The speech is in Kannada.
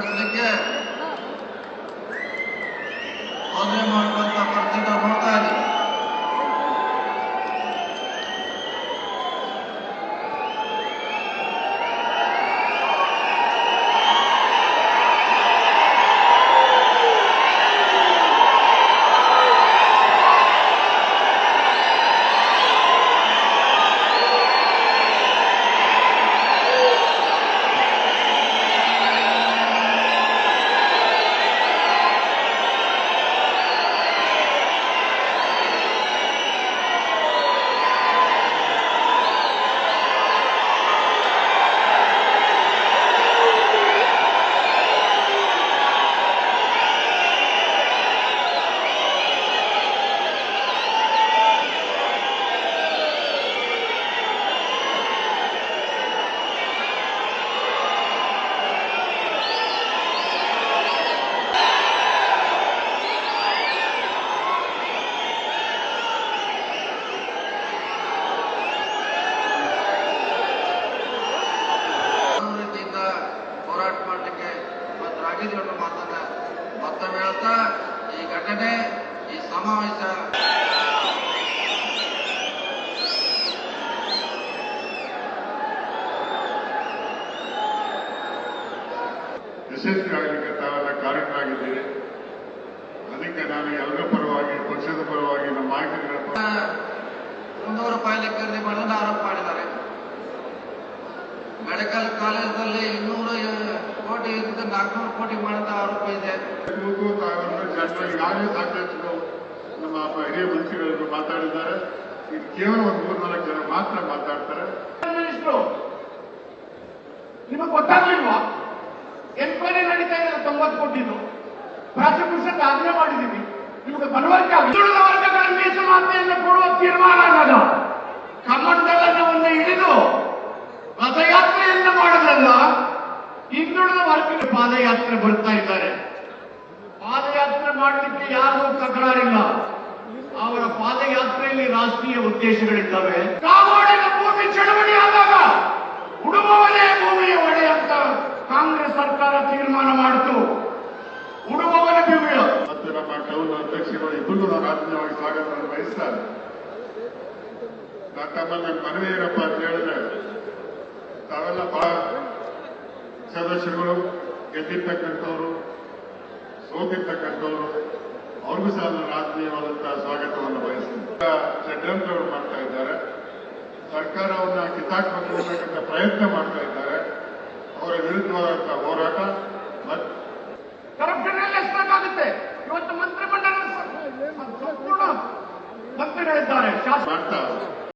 Thank you. ಅನ್ನೋ ಮಾತನ್ನ ಮತ್ತೊಮ್ಮೆ ಹೇಳ್ತಾ ಈ ಘಟನೆ ಈ ಸಮಾವೇಶ. ಯಶಸ್ವಿಯಾಗಲಿಕ್ಕೆ ತಾವೆಲ್ಲ ಕಾರಣರಾಗಿದ್ದೀರಿ ಅದಕ್ಕೆ ನಾನು ಎಲ್ಲರ ಪರವಾಗಿ ಪಕ್ಷದ ಪರವಾಗಿ ನಮ್ಮ ನಾಯಕರುಗಳ ಮುನ್ನೂರು ರೂಪಾಯಿ ಮಾಡೋದನ್ನ ಆರೋಪ ಮಾಡಿದ್ದಾರೆ. ಮೆಡಿಕಲ್ ಕಾಲೇಜಲ್ಲಿ ಇನ್ನೂರು ಕೋಟಿ ಇದ್ದ ನಾಲ್ಕುನೂರು ಕೋಟಿ ಮಾಡಿದ ಆರೋಪ ಇದೆ. ನಮ್ಮ ಹಿರಿಯ ಮಂತ್ರಿಗಳು ಮಾತಾಡಿದ್ದಾರೆ. ಇದು ಕೇವಲ ಒಂದು ಮೂರ್ ನಾಲ್ಕು ಜನ ಮಾತ್ರ ಮಾತಾಡ್ತಾರೆ. ನಿಮಗೆ ಗೊತ್ತಾಗ್ಲಿಲ್ವಾ ಎನ್ಕ್ವೈರಿ ನಡೀತಾ ಇದೆ ತೊಂಬತ್ತು ಕೋಟಿದು ಪ್ರಾಸಿಕ್ಯೂಷನ್ ಆಗ್ರಹ ಮಾಡಿದ್ದೀವಿ. ನಿಮಗೆ ಬಲವರ್ಗ ವರ್ಗಗಳ ಮೀಸಲಾತಿಯನ್ನು ಕೊಡುವ ತೀರ್ಮಾನ ನಾನು ಬರ್ತಾ ಇದ್ದಾರೆ. ಪಾದಯಾತ್ರೆ ಮಾಡಲಿಕ್ಕೆ ಯಾರು ತಕರಾರಿಲ್ಲ. ಅವರ ಪಾದಯಾತ್ರೆಯಲ್ಲಿ ರಾಷ್ಟ್ರೀಯ ಉದ್ದೇಶಗಳಿದ್ದಾವೆ. ಕಾಗೋಡಿನ ಭೂಮಿ ಚಳವಳಿ ಆದಾಗ ಉಡುಪವನೇ ಭೂಮಿಯ ಒಡೆ ಅಂತ ಕಾಂಗ್ರೆಸ್ ಸರ್ಕಾರ ತೀರ್ಮಾನ ಮಾಡಿತು. ಉಡುಪವನ ಭೂಮಿಯ. ಮತ್ತು ನಮ್ಮ ಟೌನ್ ಅಧ್ಯಕ್ಷರು ಸ್ವಾಗತವನ್ನು ಬಯಸ್ತಾರೆ. ಅಂತ ಹೇಳಿದ್ರೆ, ತಾವೆಲ್ಲ ಬಹಳ ಸದಸ್ಯರುಗಳು ಗೆದ್ದಿರ್ತಕ್ಕಂಥವ್ರು, ಸೋತಿರ್ತಕ್ಕಂಥವ್ರು, ಅವ್ರಿಗೂ ಸಹ ನಾನು ಆತ್ಮೀಯವಾದಂತಹ ಸ್ವಾಗತವನ್ನು ಬಯಸ್ತೀನಿ. ಷಡ್ಯಂತ್ರ ಅವರು ಮಾಡ್ತಾ ಇದ್ದಾರೆ. ಸರ್ಕಾರವನ್ನ ಕಿತ್ತಾಕ್ಬೇಕಂತ ಪ್ರಯತ್ನ ಮಾಡ್ತಾ